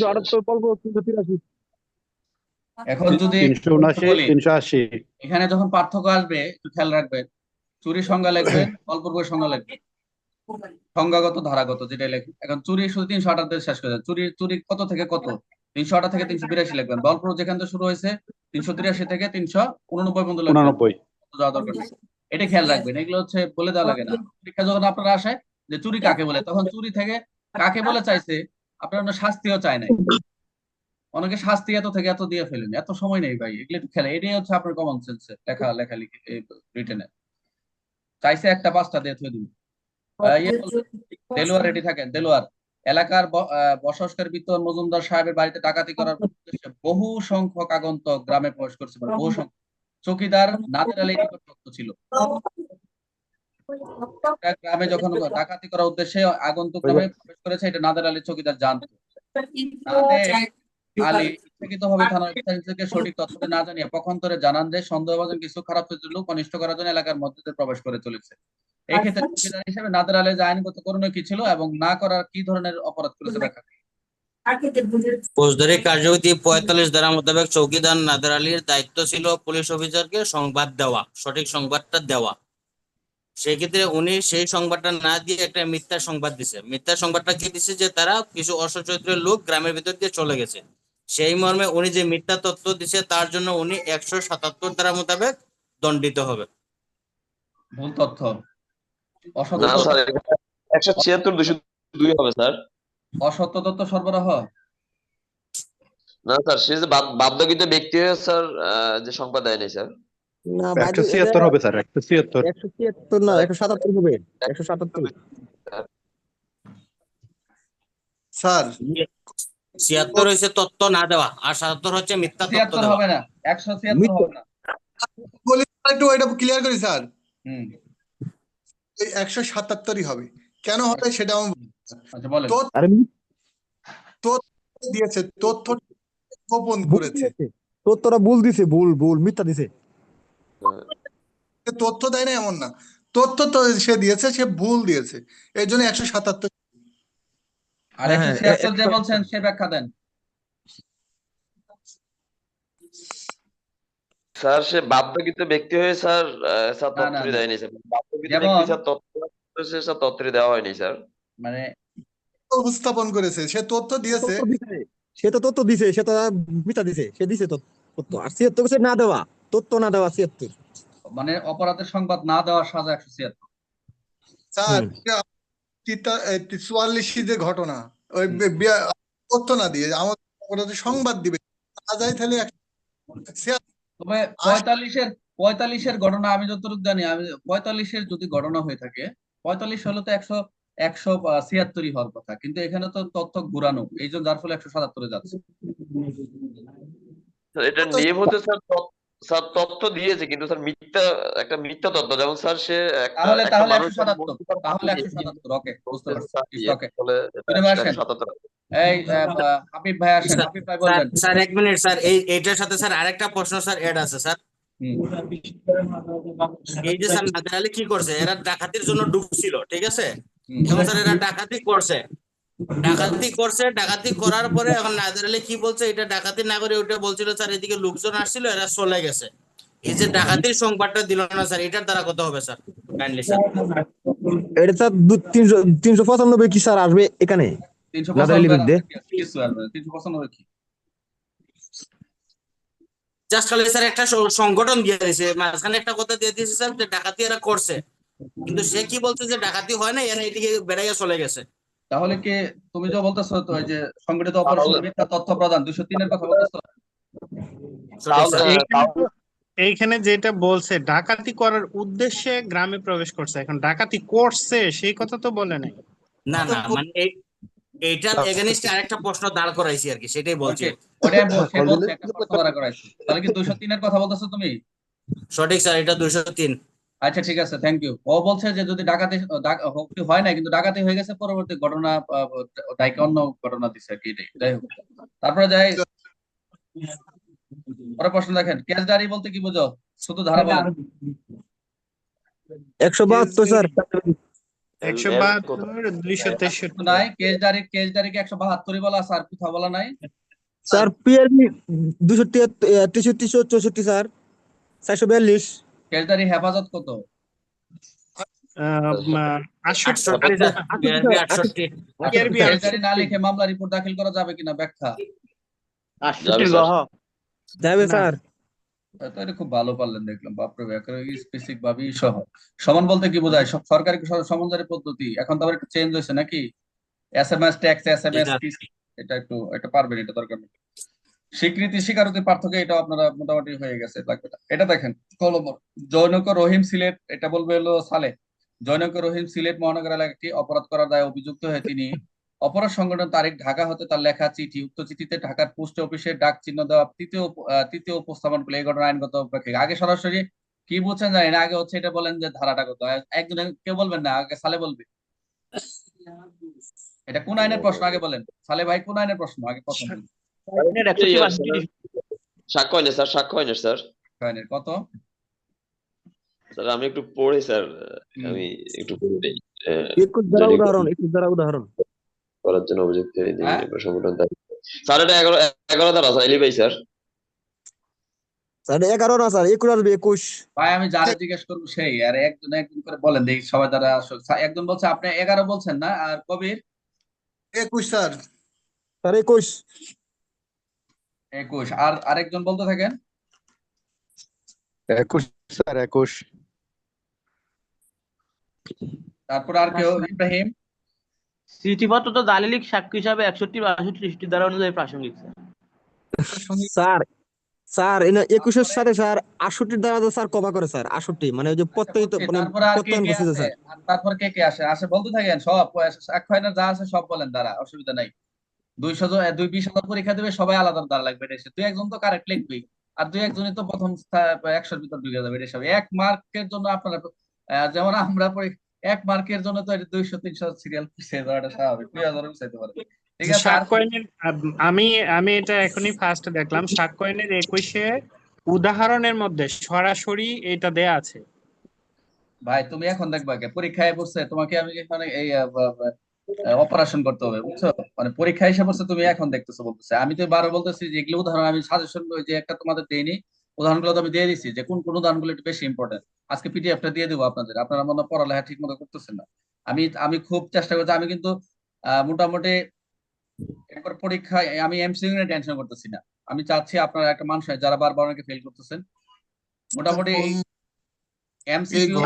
তিনশো আটাত্তর পল্প তিনশো তিরাশি। এখন যদি তিনশো উনআশি তিনশো আশি। এখানে যখন পার্থক্য আসবে একটু খেয়াল রাখবেন চুরি সংজ্ঞা লিখবেন অল্প বই সংজ্ঞা লিখবেন সংজ্ঞাগত ধারাগত যেটা লেখেন এখন চুরি শুধু তিনশো আটাত্তর শেষ করে চুরি চুরি কত থেকে কত? তিনশো আটা থেকে তিনশো বিরাশি লিখবেন। বলপুর যেখান থেকে শুরু হয়েছে তিনশো তিরাশি থেকে তিনশো উননব্বই পর্যন্ত উনানব্বই। যাওয়া দরকার? নেই এটা খেয়াল রাখবেন। এগুলো হচ্ছে বলে দেওয়া লাগে না। পরীক্ষা যখন আপনারা আসে যে চুরি কাকে বলে তখন চুরি থেকে কাকে বলে চাইছে আপনার অন্য শাস্তিও চায় নাই। অনেকে শাস্তি এত থেকে এত দিয়ে ফেলেন। এত সময় নেই ভাই এগুলো একটু খেলা। এটাই হচ্ছে আপনার কমন সেন্স লেখা লেখা লিখে রিটেনে চাইছে একটা পাঁচটা দিয়ে থুয়ে আহ, ইয়ে দেলোয়ার রেডি থাকেন দেলোয়ার। এলাকার বসস্কার বিতরণ মজুমদার সাহেবের বাড়িতে ডাকাতি করার উদ্দেশ্যে বহু সংখ্যক আগন্তক গ্রামে প্রবেশ করছে মানে বহু সংখ্যক। চৌকিদার নাদের আলী ছিল। গ্রামে যখন ডাকাতি করার উদ্দেশ্যে আগন্তুক গ্রামে প্রবেশ করেছে এটা নাদের আলী চৌকিদার জানতো নাদের আলী ইচ্ছাকৃতভাবে থানার অফিসারকে সঠিক তথ্য না জানিয়ে পক্ষান্তরে জানান যে সন্দেহভাজন কিছু খারাপ চরিত্রের লোক অনিষ্ট করার জন্য এলাকার মধ্যে দিয়ে প্রবেশ করে চলেছে। এই ক্ষেত্রে চৌকিদার হিসেবে নাদের আলী যে আইনগত করণীয় কি ছিল এবং না করার কি ধরনের অপরাধ করেছে ব্যাখ্যা ফৌজদারি কার্যবিধি পঁয়তাল্লিশ ধারা মোতাবেক চৌকিদার নাদার আলীর দায়িত্ব ছিল পুলিশ অফিসারকে সংবাদ দেওয়া সঠিক সংবাদটা দেওয়া। সেক্ষেত্রে উনি সেই সংবাদটা না দিয়ে একটা মিথ্যা সংবাদ দিছে। মিথ্যা সংবাদটা কি দিছে যে তারা কিছু অসচরিত্রের লোক গ্রামের ভিতর দিয়ে চলে গেছে। সেই মর্মে উনি যে মিথ্যা তথ্য দিছে তার জন্য উনি একশো সাতাত্তর ধারা মোতাবেক দণ্ডিত হবে। ভুল তথ্য। একশো ছিয়াত্তর দুশো দুই হবে স্যার। অসত্য তথ্য সরবরাহ। না স্যার সে যে বাদ- বাধ্যকৃত ব্যক্তি স্যার আহ, যে সংবাদ দেয়নি স্যার। না একশো ছিয়াত্তর হবে স্যার একশো ছিয়াত্তর। একশো ছিয়াত্তর না একশো সাতাত্তর হবে একশো সাতাত্তর। স্যার ছিয়াত্তর হয়েছে তথ্য না দেওয়া আর সাতাত্তর হচ্ছে মিথ্যা দেওয়া। হবে না একশো ছিয়াত্তর হবে না। বলি একটু এটা ক্লিয়ার করি স্যার। হম। একশো সাতাত্তরই হবে। কেন হবে সেটা আমি আচ্ছা বলেন। তথ্য দিয়েছে তথ্য গোপন করেছে। তথ্যটা ভুল দিছে ভুল ভুল মিথ্যা দিছে। তথ্য দেয় না এমন না। তথ্য তো সে দিয়েছে সে ভুল দিয়েছে। এর জন্য একশো সাতাত্তর আর একশো হ্যাঁ, ছিয়াত্তর যে বলছেন সে ব্যাখ্যা দেন। স্যার সে বাধ্যকৃত ব্যক্তি হয়ে স্যার স্যার তথ্যটি দেয়নি স্যার। বাধ্যকৃত ব্যক্তি স্যার তথ্য সে স্যার তথ্যটি দেওয়া হয়নি স্যার। মানে উপস্থাপন করেছে সে তথ্য দিয়েছে। সে তো তথ্য দিছে সে তো মিথ্যা দিছে সে দিছে তথ্য। আর ছিয়াত্তর হচ্ছে না দেওয়া। তথ্য না দেওয়া ছিয়াত্তর। মানে অপরাধের সংবাদ না দেওয়ার সাজা একশো ছিয়াত্তর। স্যার। যে ঘটনা ওই তথ্য না দিয়ে আমাদের অপরাধের সংবাদ দিবে। না যায় তাহলে তবে পঁয়তাল্লিশের পঁয়তাল্লিশের ঘটনা আমি যতটুকু জানি আমি পঁয়তাল্লিশের যদি ঘটনা হয়ে থাকে পঁয়তাল্লিশ হলে তো একশো একশো ছিয়াত্তরই হওয়ার কথা। কিন্তু এখানে তো তথ্য ঘুরানো এই জন্য যার ফলে একশো সাতাত্তরে যাচ্ছে। এটা নিয়ম হতে স্যার স্যার তথ্য দিয়েছে কিন্তু স্যার মিথ্যা একটা মিথ্যা তথ্য। যেমন স্যার সে তাহলে তাহলে একশো মানুষের সাতাত্তর বলতে পারে তাহলে যে একশো সাতাত্তর ওকে বুঝতে পারছি ইয়ে, এই হাবিব ভাই আসেন হাবিব ভাই বলবেন। স্যার এক মিনিট স্যার এই এইটার সাথে স্যার আরেকটা প্রশ্ন স্যার এড আছে স্যার। এই যে স্যার আলী কি করছে? এরা ডাকাতির জন্য ঢুকছিল ঠিক আছে। স্যার এরা ডাকাতি করছে। ডাকাতি করছে ডাকাতি করার পরে এখন নাদের আলী কি বলছে? এটা ডাকাতি না করে ওটা বলছিল স্যার এদিকে লোকজন আসছিল এরা চলে গেছে। এই যে ডাকাতির সংবাদটা দিল না স্যার এটার দ্বারা কত হবে স্যার। কাইন্ডলি স্যার এটা স্যার তিনশো তিনশো পঁচানব্বই কি স্যার আসবে এখানে? বিরুদ্ধে? তিনশো পঁচানব্বই কি? জাস্ট খালি স্যার একটা সংগঠন দিয়ে দিয়েছে মাঝখানে একটা কথা দিয়ে দিয়েছে স্যার যে ডাকাতি এরা করছে। কিন্তু সে কি বলছে যে ডাকাতি হয় না এরা এদিকে বেড়াইয়া চলে গেছে। তাহলে কি তুমি যে বলতেছো তো এই যে সংগঠিত অপারেশন মিথ্যা তথ্য প্রদান দুশো তিনের কথা বলতেছো? এইখানে যেটা বলছে ডাকাতি করার উদ্দেশ্যে গ্রামে প্রবেশ করছে। এখন ডাকাতি করছে সেই কথা তো বলে নাই। না না মানে এই এইটার এগেনিস্টে আরেকটা প্রশ্ন দাঁড় করাইছি আর কি সেটাই বলছি। তাহলে কি দুশো তিনের কথা বলতেছো তুমি? সঠিক স্যার এটা দুইশো তিন। আচ্ছা ঠিক আছে থ্যাংক ইউ ও বলছে যে যদি ডাকাতি ডাক- হয় না কিন্তু ডাকাতি হয়ে গেছে পরবর্তী ঘটনা দায়কে অন্য ঘটনা দিচ্ছে কি যাই হোক তারপরে যাই। পরে প্রশ্ন দেখেন ক্যাশ ডায়েরি বলতে কি বুঝো? শুধু ধারা বলেন। একশো বাহাত্তর স্যার। একশো বাহাত্তর? দুইশো তেষট্টি নাই কেস ডায়েরি কেস ডায়েরি একশো বাহাত্তরই বলা আর কোথাও বলা নাই। স্যার পিআরবি দুশো তেষট্টি চৌষট্টি স্যার। চারশো বিয়াল্লিশ। ডায়েরি হেফাজত কত? না লিখে মামলা রিপোর্ট দাখিল করা যাবে কিনা? ব্যাখ্যা। যাবে স্যার। এটা খুব ভালো পারলেন দেখলাম। বাপরে স্পেসিফিক ভাবে সহ। সমান বলতে কি বোঝায়? সব সরকারি সমানজারি পদ্ধতি। এখন তো আবার একটু চেঞ্জ হয়েছে নাকি? এসএমএস ট্যাক্স এসএমএস এটা একটু এটা পারবেন এটা দরকার নেই। স্বীকৃতি স্বীকারোক্তি পার্থক্য এটা আপনারা মোটামুটি হয়ে গেছে, লাগবে না। এটা দেখেন, কলম জৈনক রহিম সিলেট, এটা বলবে হলো সালে। জৈনক রহিম সিলেট মহানগর এলাকাটি অপরাধ করার দায়ে অভিযুক্ত হয়ে তিনি অপরাধ সংগঠন তারিখ ঢাকা হতে তার লেখা চিঠি, উক্ত চিঠিতে ঢাকার পোস্ট অফিসে ডাক চিহ্ন দেওয়া তৃতীয় তৃতীয় উপস্থাপন করলে এই ঘটনা আইনগত প্রেক্ষিতে আগে সরাসরি কি বুঝছেন জানি না, আগে হচ্ছে এটা বলেন যে ধারাটা কত। একজন কেউ বলবেন না, আগে সালে বলবে। এটা কোন আইনের প্রশ্ন? আগে বলেন। সালে ভাই, কোন আইনের প্রশ্ন? আগে প্রথম বলুন। স্যার, সাক্ষ্য হয় না স্যার সাক্ষ্য হয় না স্যার আইনের কত? স্যার আমি একটু পড়ি স্যার আমি একটু পড়ে নেই একুশ দ্বারা উদাহরণ একুশ দ্বারা উদাহরণ। করার জন্য অভিযুক্ত এই দিন হ্যাঁ? সংগঠন স্যার এটা এগারো এগারো দ্বারা স্যার এলিভাই স্যার। স্যার এগারো না স্যার একুশ আসবে একুশ। ভাই আমি যারা জিজ্ঞেস করব সেই আর একজন একজন করে বলেন দেখি সবাই দ্বারা আসলে একজন বলছে আপনি এগারো বলছেন না আর কবির? একুশ স্যার। স্যার একুশ। একুশ আর আরেকজন বলতে থাকেন একুশ স্যার একুশ তারপর আর কেউ ইব্রাহিম স্মৃতিপত্র তো দালিলিক সাক্ষ্য হিসাবে একষট্টি বাষট্টি তেষট্টি দ্বারা অনুযায়ী প্রাসঙ্গিক স্যার স্যার এনে একুশের সাথে স্যার আটষট্টির দ্বারা তো স্যার কমা করে স্যার আটষট্টি মানে ওই যে প্রত্যয়িত মানে তারপরে আর কে প্রত্যয়ন করছে স্যার তারপর কে কে আসে আসে বলতে থাকেন সব সাক্ষ্য আইনের যা আছে সব বলেন দ্বারা অসুবিধা নাই দুইশো দুই বিশ হাজার পরীক্ষা দেবে সবাই আলাদা দ্বারা লাগবে এটা। দুই একজন তো কারেক্ট লিখবেই আর দুই একজনই তো প্রথম একশোর ভিতর ঢুকে যাবে এটা সব এক মার্কের জন্য আপনারা যেমন আমরা এক মার্কের জন্য তো দুইশো তিনশো সিরিয়াল পিছিয়ে যাওয়াটা স্বাভাবিক। দুই হাজারও পিছাইতে পারে আমি আমি এটা এখনই ফার্স্ট দেখলাম। সাক্ষ্য আইনের একুশে উদাহরণের মধ্যে সরাসরি এটা দেয়া আছে। ভাই তুমি এখন দেখবা পরীক্ষায় পড়ছে তোমাকে আমি এখানে এই অপারেশন করতে হবে বুঝছ? মানে পরীক্ষা পড়ছে তুমি এখন দেখতেছো বলতেছে। আমি তো বারো বলতেছি যে এগুলো উদাহরণ আমি সাজেশন যে একটা তোমাদের দেইনি উদাহরণগুলো তো আমি দিয়ে দিচ্ছি যে কোন কোন উদাহরণগুলো একটু বেশি ইম্পর্টেন্ট আজকে পিডিএফটা দিয়ে দেবো আপনাদের। আপনারা মনে পড়ালেখা ঠিক মতো করতেছেন না। আমি আমি খুব চেষ্টা করছি আমি কিন্তু মোটামুটি একবার পরীক্ষায় আমি এমসিকিউ নিয়ে টেনশন করতেছি না। আমি চাচ্ছি আপনারা একটা মানুষ যারা বারবার অনেকে ফেল করতেছেন। মোটামুটি এমসিকিউ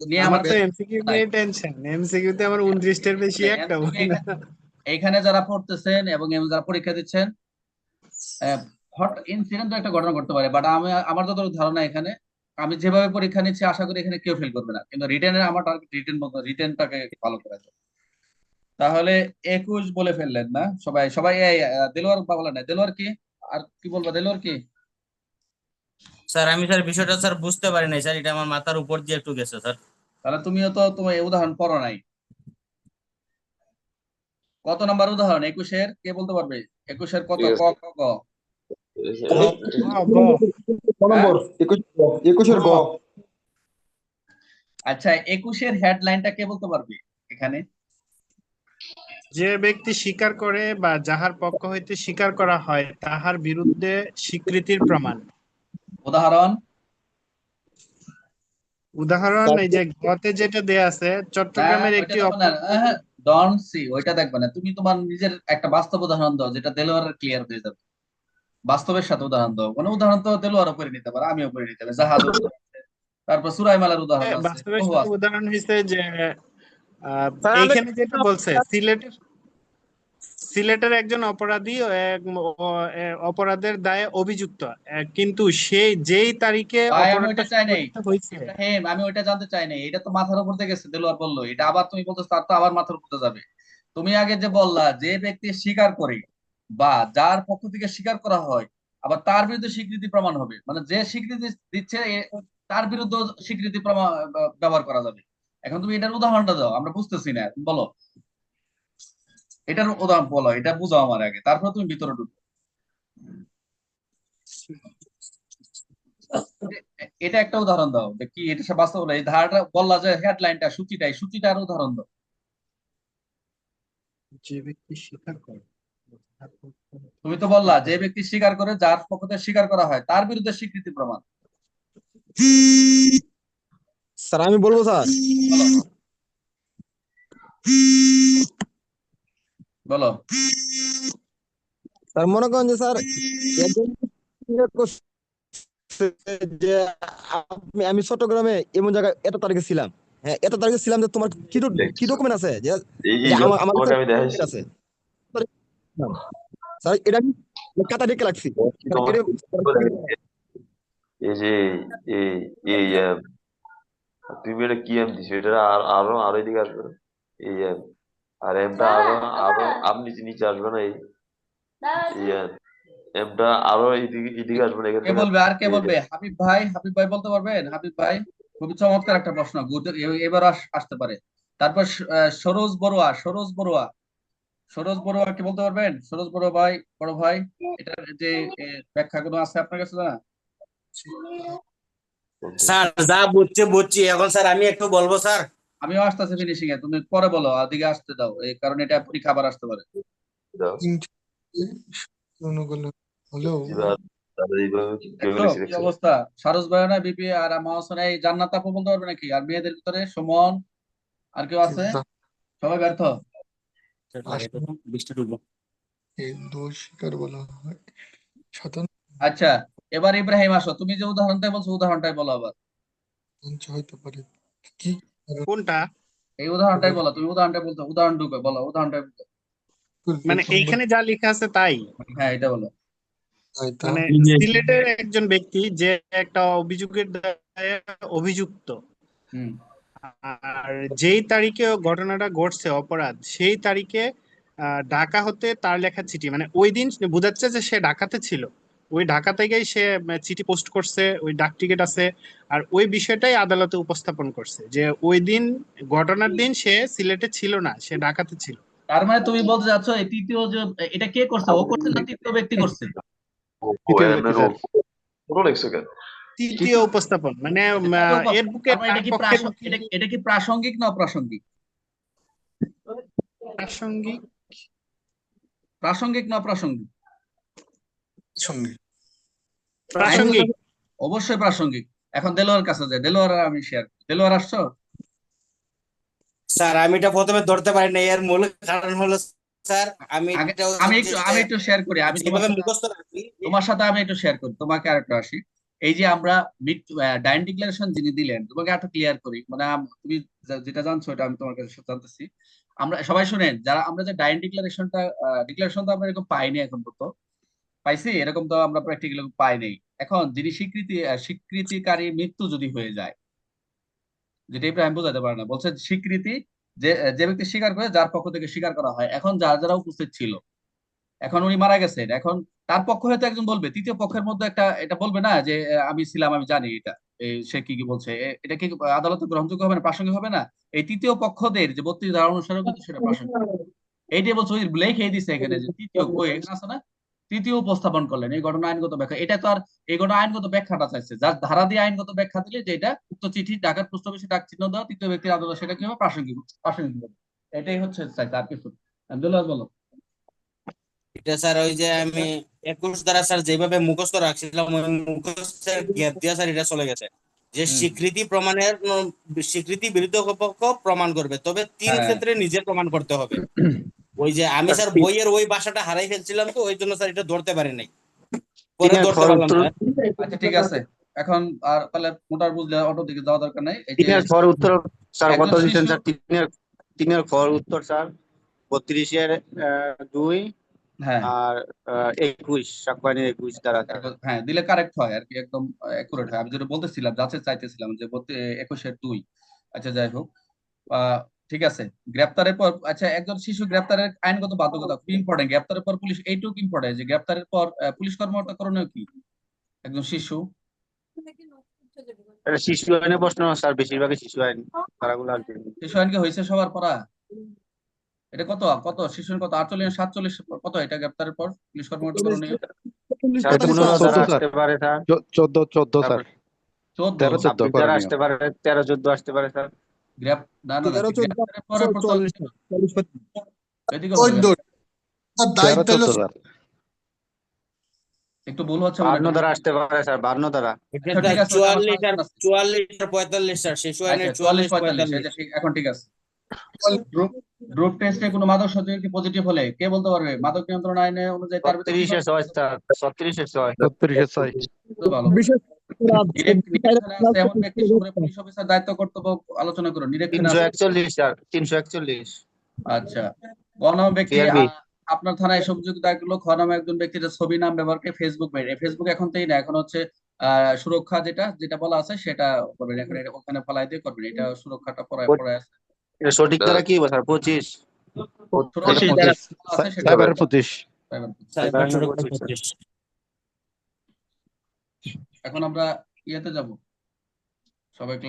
নিয়ে আমার আমার তো এমসিকিউ নিয়ে টেনশন এমসিকিউ তে আমার উনত্রিশটার বেশি একটা এখানে- যারা পড়তেছেন এবং যারা পরীক্ষা দিচ্ছেন হট ইনসিডেন্ট একটা ঘটনা ঘটতে পারে বাট আমি আমার যতটুকু ধারণা এখানে আমি যেভাবে পরীক্ষা নিচ্ছি আশা করি এখানে কেউ ফেল করবে না। কিন্তু রিটেনের আমার টার্গেট রিটেন মতো রিটেনটাকে ভালো করা যায় তাহলে একুশ বলে ফেললেন না? সবাই সবাই দেলোয়ার বলে না দেলোয়ার কি? আর কি বলব দেলোয়ার কি? স্যার আমি স্যার বিষয়টা স্যার বুঝতে পারি নাই। স্যার এটা আমার মাথার উপর দিয়ে একটু গেছে স্যার। তাহলে তুমিও তো তোমার উদাহরণ পড়ো নাই। কত নাম্বার উদাহরণ? একুশের? কে বলতে পারবে? একুশের কত? ক একুশের গ। আচ্ছা একুশের হেডলাইনটা কে বলতে পারবে এখানে? যে ব্যক্তি স্বীকার করে বা যাহার পক্ষ হইতে স্বীকার করা হয় তাহার বিরুদ্ধে স্বীকৃতির প্রমাণ। উদাহরণ? উদাহরণ এই যে গতে যেটা দেয়া আছে চট্টগ্রামের হ্যাঁ, একটি হ্যাঁ, ডন সি ওইটা দেখবে না। তুমি তোমার নিজের একটা বাস্তব উদাহরণ দাও যেটা দেলোয়ারের ক্লিয়ার হয়ে যাবে। বাস্তবের সাথে উদাহরণ দাও। মানে উদাহরণ তো দেলোয়ারও করে নিতে পারে আমিও করে নিতে পারি। জাহাজ তারপর সুরাইমালার উদাহরণ আছে। বাস্তবের বহু সাথে আছে। উদাহরণ হিসেবে যে এইখানে যেটা বলছে সিলেটের সিলেটের একজন অপরাধী অপরাধের দায়ে অভিযুক্ত। কিন্তু সেই যেই তারিখে নাই। হ্যাঁ আমি ওইটা জানতে চাই না এটা তো মাথার উপর থেকে গেছে দেলোয়ার বলল। এটা আবার তুমি বলছো তার তো আবার মাথার উপর যাবে। তুমি আগে যে বললা যে ব্যক্তি স্বীকার করে বা যার পক্ষ থেকে স্বীকার করা হয় আবার তার বিরুদ্ধে স্বীকৃতি প্রমাণ হবে। মানে যে স্বীকৃতি দিচ্ছে তার বিরুদ্ধে স্বীকৃতি প্রমাণ ব্যবহার করা যাবে। এখন তুমি এটার উদাহরণটা দাও আমরা বুঝতেছি না। বলো। এটার উদাহরণ বলো এটা বুঝাও আমার আগে তারপর তুমি ভিতরে ঢুকো। এটা একটা উদাহরণ দাও যে কি এটা বাস্তব। এই ধারাটা বললা যে হেডলাইনটা সূচিটা এই সূচিটার উদাহরণ দাও। যে ব্যক্তি স্বীকার করে তুমি তো বললা যে ব্যক্তি স্বীকার করে যার পক্ষ থেকে স্বীকার করা হয় তার বিরুদ্ধে স্বীকৃতি প্রমাণ। স্যার আমি বলব স্যার? বলো। স্যার মনে করেন যে স্যার যে আমি আমি চট্টগ্রামে এমন জায়গায় এত তারিখে ছিলাম। হ্যাঁ এত তারিখে ছিলাম যে তোমার কি কি ডকুমেন্ট আছে? যে আমার আছে। স্যার এটা আমি কাটা ডেকে রাখছি। এই যে এই এই তুমি এটা কি এম দিছো? এটা আর আরও আরও এদিকে আসবে। এই আর এমটা আরও আরও আম নিচে নিচে আসবে এই এই এমটা আরও এদিকে এদিকে আসবে না এখান কে বলবে আর কে বলবে? হাবিব ভাই হাবিব ভাই বলতে পারবেন? হাবিব ভাই খুবই চমৎকার একটা প্রশ্ন। এবার আসতে পারে। তারপর আহ, সরোজ বড়ুয়া সরোজ বড়ুয়া। সরোজ বড়ুয়া কি বলতে পারবেন? সরোজ বড়ুয়া ভাই বড় ভাই এটার যে ব্যাখ্যা কোনো আছে আপনার কাছে না স্যার যা বুঝছি বুঝছি। এখন স্যার আমি একটু বলব স্যার। আমিও আসতেছি ফিনিশিং এ তুমি পরে বলো ওদিকে আসতে দাও এই কারণ এটা পরীক্ষা আবার আসতে পারে। অবস্থা? সারস ভাই না বিপি আর মাহসন এই জান্নাত আপু বলতে পারবে নাকি? আর মেয়েদের ভিতরে সুমন আর কেউ আছে? সবাই ব্যর্থ? আচ্ছা এবার ইব্রাহিম আসো তুমি যে উদাহরণটাই বলছো উদাহরণটাই বলো আবার। হইতে পারে। কি? কোনটা? এই উদাহরণটাই বলো তুমি উদাহরণটাই বলতো উদাহরণ ঢুকে বলো উদাহরণটাই। মানে এইখানে যা লেখা আছে তাই? হ্যাঁ এটা বলো। মানে সিলেটের একজন ব্যক্তি যে একটা অভিযোগের অভিযুক্ত। হুম। আর যেই তারিখে ঘটনাটা ঘটছে অপরাধ সেই তারিখে আহ, ঢাকা হতে তার লেখা চিঠি মানে ওই দিন বোঝাচ্ছে যে সে ঢাকাতে ছিল। ওই ঢাকা থেকেই সে চিঠি পোস্ট করছে ওই ডাক টিকিট আছে আর ওই বিষয়টাই আদালতে উপস্থাপন করছে যে ওই দিন ঘটনার দিন সে সিলেটে ছিল না সে ঢাকাতে ছিল। তার মানে তুমি বলতে যাচ্ছ এই তৃতীয় যে এটা কে করছে? ও করছে না তৃতীয় ব্যক্তি করছে? তৃতীয় উপস্থাপন মানে এর বুকে মানে এটা কি প্রাসঙ্গিক না অপ্রাসঙ্গিক? প্রাসঙ্গিক। প্রাসঙ্গিক না অপ্রাসঙ্গিক? সঙ্গে প্রাসঙ্গিক? অবশ্যই প্রাসঙ্গিক। এখন দেলোয়ার কাছে যায় দেলোয়ার আর আমি শেয়ার দেলোয়ার আসছো? স্যার আমি এটা প্রথমে ধরতে পারি না এর মূল কারণ হলো স্যার আমি আমি একটু আমি একটু শেয়ার করি। আমি তোমার সাথে- মুখস্থ রাখি। তোমার সাথে আমি একটু শেয়ার করি। তোমাকে আরেকটু আসি। এই যে আমরা মিড ডাইন ডিক্লারেশন যিনি দিলেন তোমাকে একটু ক্লিয়ার করি। মানে তুমি যেটা জানছো এটা আমি তোমার কাছে জানতেছি। আমরা সবাই শুনেন যারা আমরা যে ডাইন ডিক্লারেশনটা ডিক্লারেশন তো আমরা এরকম পাইনি এখন পর্যন্ত। পাইছি, এরকম তো আমরা প্র্যাকটিক্যালি পাইনি এখন যিনি স্বীকৃতি স্বীকৃতিকারী মৃত্যু যদি হয়ে যায়, যেটা ইব্রাহিম বোঝাতে পারে না, বলছে স্বীকৃতি যে ব্যক্তি স্বীকার করে, যার পক্ষ থেকে স্বীকার করা হয়। এখন যারা যারা উপস্থিত ছিল, এখন উনি মারা গেছেন, এখন তার পক্ষ হয়তো একজন বলবে, তৃতীয় পক্ষের মধ্যে একটা, এটা বলবে না যে আমি ছিলাম, আমি জানি এটা সে কি কি বলছে এটা কি আদালতে গ্রহণযোগ্য হবে না, প্রাসঙ্গিক হবে না? এই তৃতীয় পক্ষদের যে বত্রিশ ধারা অনুসারে কিন্তু সেটা প্রাসঙ্গিক। এইটাই বলছে লেখে দিছে এখানে যে তৃতীয় আছে না? তৃতীয় উপস্থাপন করলেন। এই ঘটনা আইনগত ব্যাখ্যা। এটা তো আর এই ঘটনা আইনগত ব্যাখ্যাটা চাইছে। যার ধারা দিয়ে আইনগত ব্যাখ্যা দিলে যে এটা উক্ত চিঠি ডাকাত পোস্ট অফিসে ডাক চিহ্ন দেওয়া তৃতীয় ব্যক্তির আদালত সেটা কি হবে প্রাসঙ্গিক প্রাসঙ্গিক হবে। এটাই হচ্ছে চাইছে আর কিছু আব্দুল্লাহ বলো। এটা স্যার ওই যে আমি একুশ দ্বারা স্যার যেভাবে মুখস্থ রাখছিলাম মুখস্থের গ্যাপ দিয়া স্যার এটা চলে গেছে। যে স্বীকৃতি প্রমাণের স্বীকৃতি বিরুদ্ধ পক্ষ প্রমাণ করবে। তবে তিন হ্যাঁ। ক্ষেত্রে নিজে প্রমাণ করতে হবে। ওই যে আমি স্যার বইয়ের ওই ভাষাটা হারাই ফেলছিলাম তো ওই জন্য স্যার এটা ধরতে পারি নাই পরে ধরতে পারলাম উত্তর স্যার আচ্ছা ঠিক আছে। এখন আর তাহলে মোটার বুঝলে অটো দিকে যাওয়া দরকার নাই। এই যে তিনের ফল উত্তর স্যার কত দিচ্ছেন স্যার? তিনের তিনের ফল উত্তর স্যার বত্রিশের আহ, দুই হ্যাঁ। আর আহ, একুশ সাকওয়ানির একুশ দ্বারা। হ্যাঁ দিলে কারেক্ট হয় আর কি একদম একুরেট হয়। আমি যেটা বলতেছিলাম যাচ্ছে চাইতেছিলাম যে একুশের দুই। আচ্ছা যাই হোক। আহ, ঠিক আছে? গ্রেপ্তারের পর আচ্ছা একজন শিশু গ্রেপ্তারের আইনগত বাধ্যকতা খুব ইম্পর্টেন্ট গ্রেপ্তারের পর পুলিশ এইটুকু ইম্পর্টেন্ট যে গ্রেপ্তারের পর পুলিশ কর্মকর্তা করণীয় কি? একজন শিশু? এটা শিশু আইনে প্রশ্ন স্যার বেশিরভাগই শিশু আইন তারাগুলো। শিশু আইন কি হয়েছে সবার পড়া? এটা কত? কত? শিশু কত? আটচল্লিশ সাতচল্লিশ কত এটা গ্রেপ্তারের পর পুলিশ কর্মকর্তা করণীয়? স্যার স্যার, দ্বারা স্যার। আসতে পারে স্যার। চোদ্দ চোদ্দ স্যার। চোদ্দ। আসতে পারে তেরো চোদ্দ আসতে পারে স্যার। চোদ্দ স্যার একটু ভুল হচ্ছে বান্ন দ্বারা আসতে পারে স্যার বান্ন দ্বারা। আচ্ছা, চুয়াল্লিশ আর চুয়াল্লিশ আর পঁয়তাল্লিশ স্যার শিশু আইনের আচ্ছা, চুয়াল্লিশ চুয়াল্লিশ পঁয়তাল্লিশ পঁয়তাল্লিশ। ঠিক এখন ঠিক আছে। গ্রুপ গ্রুপ টেস্টে কোনো মাদক সচেতন পজিটিভ হলে? কে বলতে পারবে? মাদক নিয়ন্ত্রণ আইনে অনুযায়ী তার ভিতরে ভালো। দায়িত্ব কর্তব্য আলোচনা করুন আচ্ছা। ব্যক্তি আপনার থানায় এসব অভিযোগ দায়ের খ নামে একজন ব্যক্তির ছবি নাম ব্যবহার করে ফেসবুক বাইরে ফেসবুক এখন তেই না এখন হচ্ছে আহ সুরক্ষা যেটা যেটা বলা আছে সেটা করবেন এখন এটা ওখানে ফলাই দিয়ে করবেন এটা সুরক্ষাটা পড়ায় পড়ায় আছে। সঠিক দ্বারা কি স্যার পঁচিশ? সুরক্ষা পঁচিশ বলা দ্বারা আছে সেটা সাইবার পঁচিশ সাইবার সাইবার সুরক্ষা পঁচিশ। পঁচিশ। এখন আমরা ইয়েতে যাব। সবাই